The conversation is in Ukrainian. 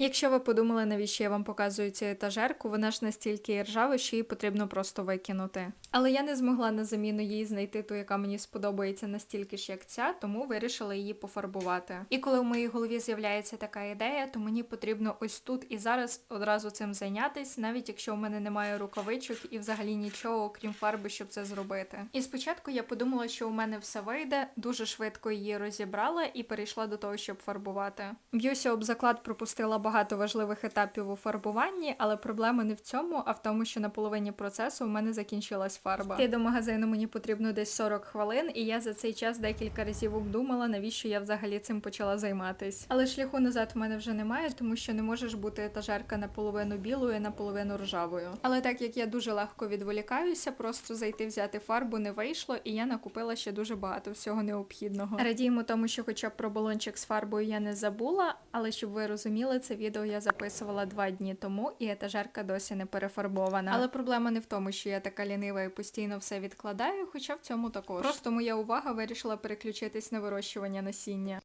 Якщо ви подумали, навіщо я вам показую цю етажерку, вона ж настільки ржава, що її потрібно просто викинути. Але я не змогла на заміну їй знайти ту, яка мені сподобається настільки ж, як ця, тому вирішила її пофарбувати. І коли в моїй голові з'являється така ідея, то мені потрібно ось тут і зараз одразу цим зайнятись, навіть якщо в мене немає рукавичок і взагалі нічого, окрім фарби, щоб це зробити. І спочатку я подумала, що у мене все вийде, дуже швидко її розібрала і перейшла до того, щоб фарбувати. Б'юся об заклад, пропустила багато важливих етапів у фарбуванні, але проблема не в цьому, а в тому, що на половині процесу у мене закінчилась фарба. Йти до магазину мені потрібно десь 40 хвилин, і я за цей час декілька разів обдумала, навіщо я взагалі цим почала займатись. Але шляху назад в мене вже немає, тому що не можеш бути етажерка наполовину білою, наполовину ржавою. Але так як я дуже легко відволікаюся, просто зайти взяти фарбу не вийшло, і я накупила ще дуже багато всього необхідного. Радіємо тому, що хоча б про балончик з фарбою я не забула, але щоб ви розуміли, це відео я записувала два дні тому, і етажерка досі не перефарбована. Але проблема не в тому, що я така лінива і постійно все відкладаю, хоча в цьому також. Просто моя увага вирішила переключитись на вирощування насіння.